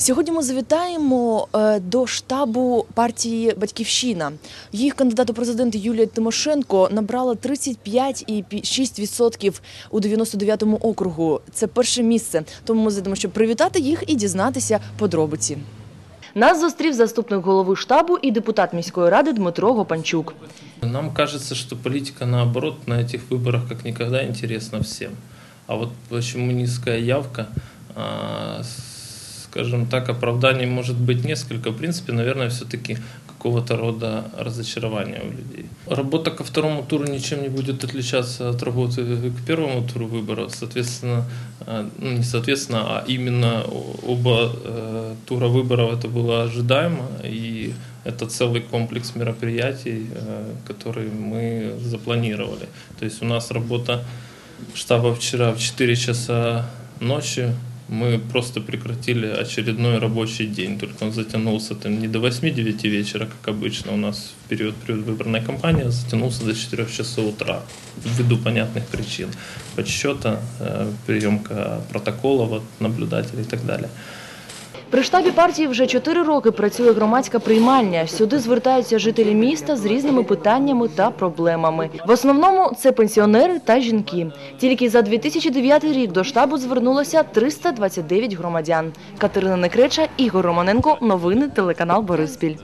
Сьогодні ми завітаємо е, до штабу партії Батьківщина. Їх кандидат у президенти Юлія Тимошенко набрала 35,6% у 99-му округу. Це перше місце. Тому ми зайдемо, щоб привітати їх і дізнатися подробиці. Нас зустрів заступник голови штабу і депутат міської ради Дмитро Гопанчук. Нам кажется, что политика, наоборот, на этих выборах как никогда интересна всем. А вот почему низкая явка, скажем так, оправданий может быть несколько. В принципе, наверное, все-таки какого-то рода разочарование у людей. Работа ко второму туру ничем не будет отличаться от работы к первому туру выборов. Соответственно, а, ну, не соответственно, а именно оба э, тура выборов это было ожидаемо, и это целый комплекс мероприятий, э, которые мы запланировали. То есть у нас работа штаба вчера в 4 часа ночи. Мы просто прекратили очередной рабочий день, только он затянулся там не до 8-9 вечера, как обычно у нас в период предвыборной кампании, а затянулся до 4 часов утра ввиду понятных причин. Подсчета, э, приемка протоколов от наблюдателей и так далее. При штабі партії вже чотири роки працює громадська приймальня. Сюди звертаються жителі міста з різними питаннями та проблемами. В основному це пенсіонери та жінки. Тільки за 2009 рік до штабу звернулося 329 громадян. Катерина Некреча, Ігор Романенко. Новини телеканал Бориспіль.